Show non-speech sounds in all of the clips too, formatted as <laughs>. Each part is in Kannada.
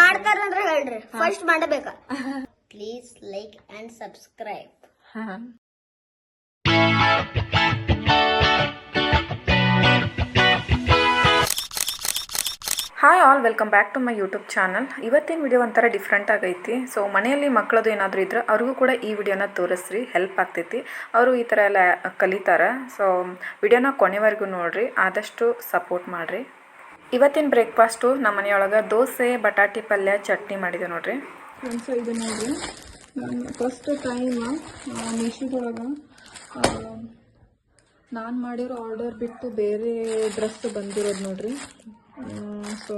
ಮಾಡ್ತಾರಂದ್ರೆ ಹೇಳ್ರಿ. ಫಸ್ಟ್ ಮಾಡಬೇಕ. Please like and subscribe hi all welcome back to my YouTube channel ಇವತ್ತಿನ ವಿಡಿಯೋ ಒಂಥರ ಡಿಫ್ರೆಂಟ್ ಆಗೈತಿ. ಸೊ ಮನೆಯಲ್ಲಿ ಮಕ್ಕಳದು ಏನಾದರೂ ಇದ್ರೆ ಅವ್ರಿಗೂ ಕೂಡ ಈ ವಿಡಿಯೋನ ತೋರಿಸ್ರಿ ಹೆಲ್ಪ್ ಆಗ್ತೈತಿ. ಅವರು ಈ ಥರ ಎಲ್ಲ ಕಲಿತಾರೆ. ಸೊ ವಿಡಿಯೋನ ಕೊನೆವರೆಗೂ ನೋಡಿರಿ ಆದಷ್ಟು ಸಪೋರ್ಟ್ ಮಾಡಿರಿ. ಇವತ್ತಿನ ಬ್ರೇಕ್ಫಾಸ್ಟು ನಮ್ಮ ಮನೆಯೊಳಗೆ ದೋಸೆ, ಬಟಾಟಿ ಪಲ್ಯ, ಚಟ್ನಿ ಮಾಡಿದೆ ನೋಡ್ರಿ. ಫ್ರೆಂಡ್ಸ್, ಇದು ನೋಡ್ರಿ. ನಾನು ಫಸ್ಟ್ ಟೈಮ್ ಮೀಶೋದೊಳಗೆ ನಾನು ಮಾಡಿರೋ ಆರ್ಡರ್ ಬಿಟ್ಟು ಬೇರೆ ಡ್ರೆಸ್ ಬಂದಿರೋದು ನೋಡ್ರಿ. ಸೊ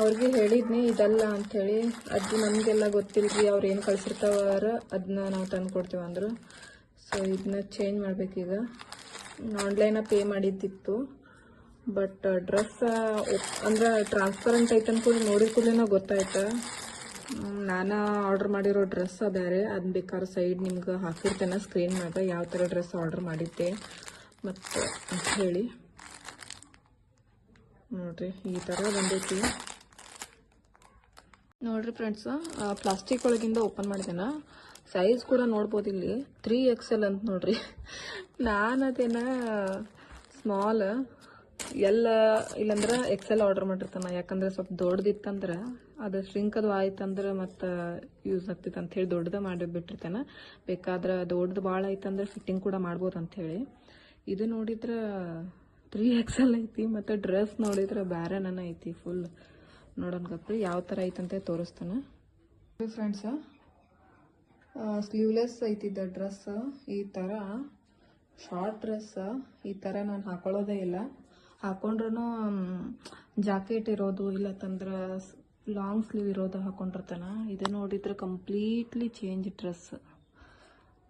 ಅವ್ರಿಗೆ ಹೇಳಿದ್ನಿ, ಇದಲ್ಲ ಅಂಥೇಳಿ ಅದು ನಮಗೆಲ್ಲ ಗೊತ್ತಿಲ್ರಿ, ಅವ್ರು ಏನು ಕಳ್ಸಿರ್ತಾವಾರ ಅದನ್ನ ನಾವು ತಂದು ಕೊಡ್ತೀವಿ ಅಂದರು. ಸೊ ಇದನ್ನ ಚೇಂಜ್ ಮಾಡಬೇಕೀಗ. ಆನ್ಲೈನಾಗ ಪೇ ಮಾಡಿದ್ದಿತ್ತು. ಬಟ್ ಡ್ರೆಸ್ ಅಂದ್ರೆ ಟ್ರಾನ್ಸ್ಪರೆಂಟ್ ಐತನ್ ಕೂಡ ನೋಡಿದ ಕೂಡಲೇ ಗೊತ್ತಾಯ್ತು? ನಾನು ಆರ್ಡರ್ ಮಾಡಿರೋ ಡ್ರೆಸ್ ಬೇರೆ ಅದನ್ನ ಬೇಕಾದ್ರೆ ಸೈಡ್ ನಿಮ್ಗೆ ಹಾಕಿರ್ತೇನೆ. ಸ್ಕ್ರೀನ್ ಮ್ಯಾಗ ಯಾವ ಥರ ಡ್ರೆಸ್ ಆರ್ಡರ್ ಮಾಡಿದ್ದೆ. ಮತ್ತು ಅಂತ ಹೇಳಿ. ನೋಡ್ರಿ, ಈ ಥರ ಬಂದೈತಿ. ನೋಡ್ರಿ ಫ್ರೆಂಡ್ಸ್ ಪ್ಲಾಸ್ಟಿಕ್ ಒಳಗಿಂದ ಓಪನ್ ಮಾಡಿದ್ದೇನೆ ಸೈಜ್ ಕೂಡ ನೋಡ್ಬೋದು ಇಲ್ಲಿ. ತ್ರೀ ಎಕ್ಸ್ ಎಲ್ ಅಂತ ನೋಡ್ರಿ. ನಾನು ಅದೇನ ಸ್ಮಾಲ್ ಎಲ್ಲ ಇಲ್ಲಂದ್ರೆ ಎಕ್ಸೆಲ್ ಆರ್ಡರ್ ಮಾಡಿರ್ತಾನ, ಯಾಕಂದ್ರೆ ಸ್ವಲ್ಪ ದೊಡ್ಡದಿತ್ತಂದ್ರೆ ಅದು ಶ್ರಿಂಕ್ ಅದು ಆಯ್ತಂದ್ರೆ ಮತ್ತು ಯೂಸ್ ಆಗ್ತೈತೆ ಅಂತ ಹೇಳಿ ದೊಡ್ಡದ ಮಾಡಿ ಬಿಟ್ಟಿರ್ತಾನೆ. ಬೇಕಾದ್ರೆ ದೊಡ್ಡದು ಭಾಳ ಐತಂದ್ರೆ ಫಿಟ್ಟಿಂಗ್ ಕೂಡ ಮಾಡ್ಬೋದು ಅಂತ ಹೇಳಿ ಇದು ನೋಡಿದ್ರೆ ತ್ರೀ ಎಕ್ಸೆಲ್ ಐತಿ ಮತ್ತು ಡ್ರೆಸ್ ನೋಡಿದ್ರೆ ಬೇರೆ ಐತಿ ಫುಲ್ ನೋಡೋಣ ಗಪ್ರಿ, ಯಾವ ಥರ ಐತಂತ ತೋರಿಸ್ತಾನೆ. ಫ್ರೆಂಡ್ಸ ಸ್ಲೀವ್ಲೆಸ್ ಐತಿದ್ದ ಡ್ರೆಸ್ ಈ ಥರ ಶಾರ್ಟ್ ಡ್ರೆಸ್ ಈ ಥರ ನಾನು ಹಾಕೊಳ್ಳೋದೇ ಇಲ್ಲ. ಹಾಕೊಂಡ್ರೂ ಜಾಕೆಟ್ ಇರೋದು ಇಲ್ಲತ್ತಂದ್ರೆ ಲಾಂಗ್ ಸ್ಲೀವ್ ಇರೋದು ಹಾಕೊಂಡಿರ್ತಾನ. ಇದು ನೋಡಿದ್ರೆ ಕಂಪ್ಲೀಟ್ಲಿ ಚೇಂಜ್ ಡ್ರೆಸ್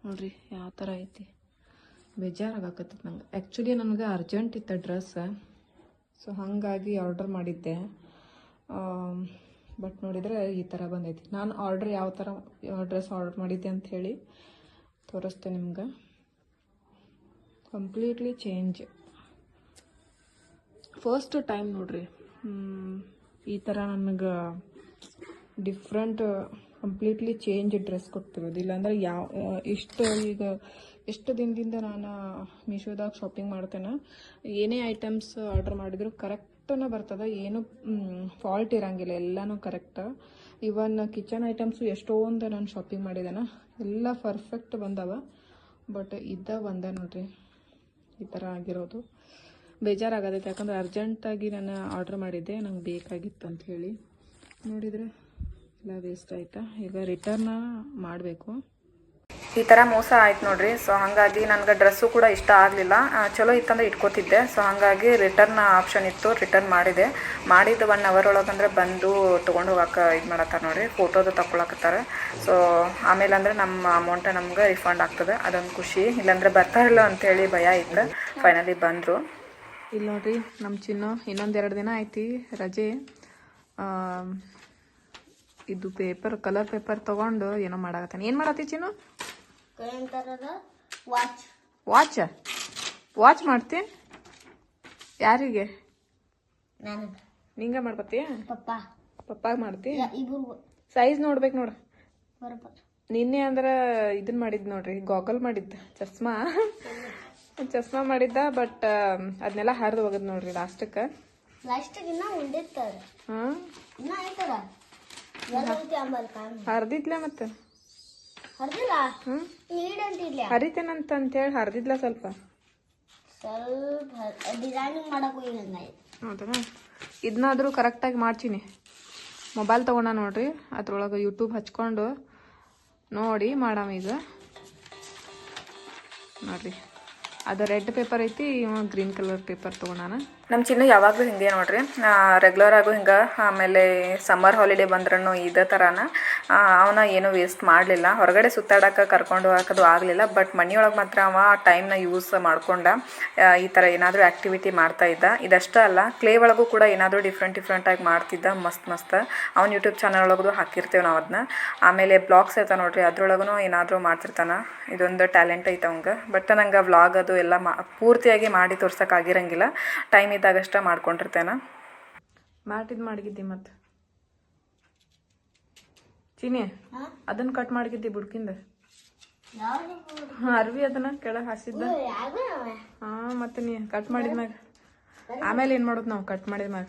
ನೋಡ್ರಿ ಯಾವ ಥರ ಐತಿ. ಬೇಜಾರಾಗತ್ತೆ ನಂಗೆ. ಆ್ಯಕ್ಚುಲಿ ನನಗೆ ಅರ್ಜೆಂಟ್ ಇತ್ತು ಡ್ರೆಸ್ ಸೊ ಹಾಗಾಗಿ ಆರ್ಡರ್ ಮಾಡಿದ್ದೆ. ಬಟ್ ನೋಡಿದರೆ ಈ ಥರ ಬಂದೈತಿ. ನಾನು ಆರ್ಡ್ರ್ ಯಾವ ಥರ ಡ್ರೆಸ್ ಆರ್ಡರ್ ಮಾಡಿದ್ದೆ ಅಂತ ಹೇಳಿ ತೋರಿಸ್ತೆ ನಿಮ್ಗೆ. ಕಂಪ್ಲೀಟ್ಲಿ ಚೇಂಜ್ ಫಸ್ಟ್ ಟೈಮ್ ನೋಡ್ರಿ. ಈ ಥರ ನನಗೆ ಡಿಫ್ರೆಂಟ್ ಕಂಪ್ಲೀಟ್ಲಿ ಚೇಂಜ್ ಡ್ರೆಸ್ ಕೊಟ್ಟಿರೋದು. ಇಲ್ಲಾಂದ್ರೆ ಯಾವ ಎಷ್ಟು ಈಗ, ಎಷ್ಟು ದಿನದಿಂದ ನಾನು ಮೀಶೋದಾಗ ಶಾಪಿಂಗ್ ಮಾಡ್ತೇನೆ, ಏನೇ ಐಟಮ್ಸ್ ಆರ್ಡರ್ ಮಾಡಿದ್ರು ಕರೆಕ್ಟನ ಬರ್ತದೆ, ಏನು ಫಾಲ್ಟ್ ಇರೋಂಗಿಲ್ಲ, ಎಲ್ಲನೂ ಕರೆಕ್ಟ್ ಇವನ್ ಕಿಚನ್ ಐಟಮ್ಸು ಎಷ್ಟೊಂದು ನಾನು ಶಾಪಿಂಗ್ ಮಾಡಿದ್ದೇನೆ ಎಲ್ಲ ಪರ್ಫೆಕ್ಟ್ ಬಂದವ. ಬಟ್ ಇದ್ದ ಒಂದೇ ನೋಡ್ರಿ, ಈ ಥರ ಆಗಿರೋದು. ಬೇಜಾರಾಗತೈತೆ. ಯಾಕಂದ್ರೆ ಅರ್ಜೆಂಟಾಗಿ ನಾನು ಆರ್ಡ್ರ್ ಮಾಡಿದ್ದೆ. ನಂಗೆ ಬೇಕಾಗಿತ್ತು ಅಂತ ಹೇಳಿ. ನೋಡಿದರೆ ಎಲ್ಲ ವೇಸ್ಟ್ ಆಯಿತಾ? ಈಗ ರಿಟರ್ನ ಮಾಡಬೇಕು. ಈ ಥರ ಮೋಸ ಆಯ್ತು ನೋಡ್ರಿ. ಸೊ ಹಾಗಾಗಿ ನನಗೆ ಡ್ರೆಸ್ಸು ಕೂಡ ಇಷ್ಟ ಆಗಲಿಲ್ಲ. ಚಲೋ ಇತ್ತಂದ್ರೆ ಇಟ್ಕೋತಿದ್ದೆ. ಸೊ ಹಾಗಾಗಿ ರಿಟರ್ನ್ ಆಪ್ಷನ್ ಇತ್ತು. ರಿಟರ್ನ್ ಮಾಡಿದೆ. ಮಾಡಿದ್ದು ಒನ್ ಅವರ್ ಒಳಗಂದ್ರೆ ಬಂದು ತೊಗೊಂಡು ಹೋಗಕ್ಕೆ ಇದು ಮಾಡತ್ತಾರ ನೋಡ್ರಿ. ಫೋಟೋದು ತಗೊಳಕತ್ತಾರ ಸೊ ಆಮೇಲೆ ಅಂದ್ರೆ ನಮ್ಮ ಅಮೌಂಟ್ ನಮ್ಗೆ ರಿಫಂಡ್ ಆಗ್ತದೆ. ಅದೊಂದು ಖುಷಿ. ಇಲ್ಲಾಂದ್ರೆ ಬರ್ತಾರಲ್ಲ ಅಂತೇಳಿ ಭಯ ಇತ್ತು. ಫೈನಲಿ ಬಂದರು. ಇಲ್ಲಿ ನೋಡ್ರಿ ನಮ್ಮ ಚಿನ್ನ ಇನ್ನೊಂದೆರಡು ದಿನ ಐತಿ ರಜೆ. ಇದು ಪೇಪರ್ ಕಲರ್ ಪೇಪರ್ ತಗೊಂಡು ಏನೋ ಮಾಡಾಕತ್ತಾನೆ. ಏನು ಮಾಡತ್ತಿ ಚಿನ್ನು? ವಾಚ್ ವಾಚ್ ವಾಚ್ ಮಾಡ್ತೀನಿ ಯಾರಿಗೆ? ನಿಂಗ ಮಾಡ್ಕೊತೀಯ? ಪಪ್ಪ. ಪಪ್ಪಾಗ ಮಾಡ್ತಿ? ಸೈಜ್ ನೋಡ್ಬೇಕು ನೋಡ. ನಿನ್ನೆ ಅಂದ್ರೆ ಇದನ್ನ ಮಾಡಿದ್ ನೋಡ್ರಿ ಗಾಗಲ್ ಮಾಡಿದ್ದ. ಚಸ್ಮಾ. ಚಸ್ಮಾ ಮಾಡಿದ್ದ ಬಟ್ ಅದನ್ನೆಲ್ಲ ಹರಿದು ಹೋಗದ್ ನೋಡ್ರಿ ಲಾಸ್ಟಕ್ಕೆ ಇನ್ನ ಹಾಂ. ಇನ್ನ ಹರಿದಿದ್ಲ ಮತ್ತೆ? ಹರ್ದಿಲ್ಲ? ಹ್ಮ್. ನೀಡಂತಿಲ್ಲ ಹರಿತೇನಂತ ಅಂತೇಳಿ ಹರಿದಿದ್ಲ ಸ್ವಲ್ಪ. ಸ್ವಲ್ಪ ಡಿಸೈನಿಂಗ್ ಆಗಿ ಹೌದಾ? ಇದನ್ನಾದ್ರೂ ಕರೆಕ್ಟಾಗಿ ಮಾಡ್ತೀನಿ. ಮೊಬೈಲ್ ತೊಗೊಂಡ ನೋಡ್ರಿ ಅದ್ರೊಳಗೆ ಯೂಟ್ಯೂಬ್ ಹಚ್ಕೊಂಡು ನೋಡಿ ಮಾಡಾಮ ಈಗ. ನೋಡ್ರಿ. ಅದು ರೆಡ್ ಪೇಪರ್ ಐತಿ ಇವ ಗ್ರೀನ್ ಕಲರ್ ಪೇಪರ್ ತೊಗೊಂಡಾನ. ನಮ್ಮ ಚಿನ್ನ ಯಾವಾಗಲೂ ಹಿಂಗೆ ನೋಡ್ರಿ. ರೆಗ್ಯುಲರ್ ಆಗು ಹಿಂಗೆ, ಆಮೇಲೆ ಸಮ್ಮರ್ ಹಾಲಿಡೇ ಬಂದ್ರೂ ಇದೇ ಥರನ ಅವನ ಏನೂ ವೇಸ್ಟ್ ಮಾಡಲಿಲ್ಲ. ಹೊರಗಡೆ ಸುತ್ತಾಡೋಕೆ ಕರ್ಕೊಂಡು ಹಾಕೋದು ಆಗಲಿಲ್ಲ. ಬಟ್ ಮನೆಯೊಳಗೆ ಮಾತ್ರ ಅವ ಟೈಮ್ನ ಯೂಸ್ ಮಾಡ್ಕೊಂಡ ಈ ಥರ ಏನಾದರೂ ಆ್ಯಕ್ಟಿವಿಟಿ ಮಾಡ್ತಾ ಇದ್ದ. ಇದಷ್ಟೇ ಅಲ್ಲ ಕ್ಲೇ ಒಳಗೂ ಕೂಡ ಏನಾದರೂ ಡಿಫ್ರೆಂಟ್ ಡಿಫ್ರೆಂಟಾಗಿ ಮಾಡ್ತಿದ್ದ ಮಸ್ತ್ ಮಸ್ತ್. ಅವ್ನು ಯೂಟ್ಯೂಬ್ ಚಾನಲ್ ಒಳಗೂ ಹಾಕಿರ್ತೇವೆ ನಾವು ಅದನ್ನ ಆಮೇಲೆ ಬ್ಲಾಗ್ಸ್ ಇರ್ತಾವೆ ನೋಡ್ರಿ ಅದ್ರೊಳಗೂ ಏನಾದರೂ ಮಾಡ್ತಿರ್ತಾನ. ಇದೊಂದು ಟ್ಯಾಲೆಂಟ್ ಐತೆ ಅವಂಗೆ. ಬಟ್ ನಂಗೆ ವ್ಲಾಗ್ ಅದು ಎಲ್ಲ ಮಾ, ಪೂರ್ತಿಯಾಗಿ ಮಾಡಿ ತೋರ್ಸೋಕ್ಕಾಗಿರಂಗಿಲ್ಲ ಟೈಮ್ ಇದ್ದಾಗಷ್ಟೇ ಮಾಡ್ಕೊಂಡಿರ್ತೇನೆ? ಮ್ಯಾಟ್ ಇದು ಮಾಡಿದ್ದಿ ಮತ್ತೆ ಚೀನಿ ಹಾ? ಅದನ್ನ ಕಟ್ ಮಾಡ್ಗಿದ್ದಿ ಬುಡ್ಕಿಂದ. ಅರ್ವಿ ಅದನ್ನ ಕೆಳಗೆ ಹಾಸಿದ್ದ? ಹಾ ಮತ್ತೆ ನೀ ಕಟ್ ಮಾಡಿದ್ಮ್ಯಾಗ. ಆಮೇಲೆ ಏನ್ ಮಾಡೋದು ನಾವು ಕಟ್ ಮಾಡಿದ್ಮ್ಯಾಗ?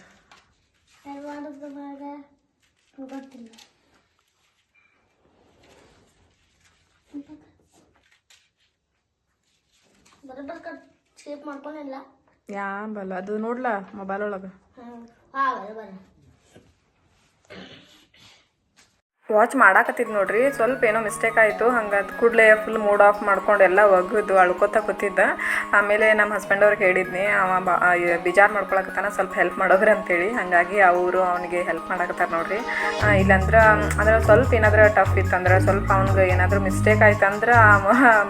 ಬರೋಬ್ಬರ್ ಕಟ್ ಶೇಪ್ ಮಾಡ್ಕೊಂಡಿಲ್ಲ. ಯಾ ಬಲ್ಲ ಅದು ನೋಡ್ಲಾ ಮೊಬೈಲ್ ಒಳಗೆ? ವಾಚ್ ಮಾಡಾಕತ್ತಿದ್ ನೋಡ್ರಿ, ಸ್ವಲ್ಪ ಏನೋ ಮಿಸ್ಟೇಕ್ ಆಯಿತು, ಹಂಗಾದ್ ಕೂಡಲೇ ಫುಲ್ ಮೂಡ್ ಆಫ್ ಮಾಡ್ಕೊಂಡು ಎಲ್ಲ ಒಗ್ದು ಅಳ್ಕೊತ ಕೂತಿದ್ದ. ಆಮೇಲೆ ನಮ್ಮ ಹಸ್ಬೆಂಡ್ ಅವ್ರಿಗೆ ಹೇಳಿದ್ನಿ, ಅವ ಬಾ ಬಿಜಾರ್ ಮಾಡ್ಕೊಳಕತ್ತಾನ, ಸ್ವಲ್ಪ ಹೆಲ್ಪ್ ಮಾಡೋಗ್ರಿ ಅಂತೇಳಿ. ಹಾಗಾಗಿ ಅವರು ಅವನಿಗೆ ಹೆಲ್ಪ್ ಮಾಡಾಕತ್ತಾರ ನೋಡ್ರಿ. ಇಲ್ಲಾಂದ್ರೆ, ಅಂದ್ರೆ ಸ್ವಲ್ಪ ಏನಾದ್ರೂ ಟಫ್ ಇತ್ತಂದ್ರೆ, ಸ್ವಲ್ಪ ಅವ್ನಿಗೆ ಏನಾದರೂ ಮಿಸ್ಟೇಕ್ ಆಯ್ತಂದ್ರೆ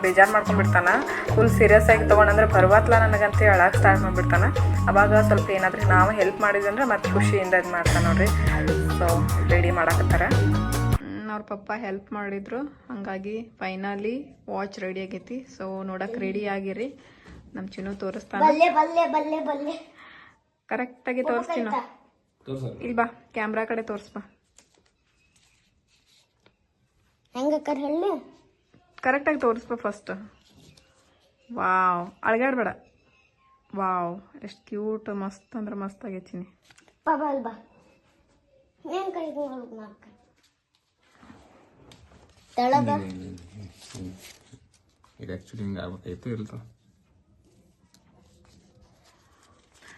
ಬೇಜಾರು ಮಾಡ್ಕೊಂಡ್ಬಿಡ್ತಾನೆ. ಫುಲ್ ಸೀರಿಯಸ್ ಆಗಿ ತೊಗೊಂಡಂದ್ರೆ ಬರ್ವಾತ್ಲ ನನಗಂತ ಹೇಳಕ್ಕೆ ಸ್ಟಾರ್ಟ್ ಮಾಡಿಬಿಡ್ತಾನೆ. ಅವಾಗ ಸ್ವಲ್ಪ ಏನಾದರೂ ನಾವು ಹೆಲ್ಪ್ ಮಾಡಿದಂದ್ರೆ ಮತ್ತೆ ಖುಷಿಯಿಂದ ಇದು ಮಾಡ್ತಾನೆ ನೋಡ್ರಿ. ಸೊ ರೆಡಿ ಮಾಡಾಕತ್ತಾರ. ಅವ್ರ ಪಪ್ಪ ಹೆಲ್ಪ್ ಮಾಡಿದ್ರು. ಹಂಗಾಗಿ ಫೈನಲಿ ವಾಚ್ ರೆಡಿ ಆಗೈತಿ. ಸೊ ನೋಡಕ್ ರೆಡಿ ಆಗಿರಿ. ನಮ್ ಚಿನ್ನು ತೋರಿಸ್ತಾನ. ಕರೆಕ್ಟಾಗಿ ತೋರಿಸ್ತೀನ ಇಲ್ಲಿ ಬಾ. ಕ್ಯಾಮ್ರಾ ಕಡೆ ತೋರಿಸ್ಬಾ ಕರೆಕ್ಟ್ ಆಗಿ ಕರೆಕ್ಟಾಗಿ ತೋರಿಸ್ಬಾ ಫಸ್ಟ್ ವಾವ್ ಅಳಗಾಡ್ಬೇಡ. ವಾವ್ ಎಷ್ಟು ಕ್ಯೂಟ್ ಮಸ್ತ್ ಅಂದ್ರೆ ಮಸ್ತ್ ಆಗೈತಿನಿ ಬಾ ಅಲ್ಲಿ ಬಾ ನೀನ್ ಕೈ ನೋಡ್ಬೇಕು ನಾಲ್ಕ ತೆಳಗ ಇದು ಆ್ಯಕ್ಚುಲಿ ಹಿಂಗೆ ಆಗ್ಬೇಕಾಯ್ತು ಇಲ್ತು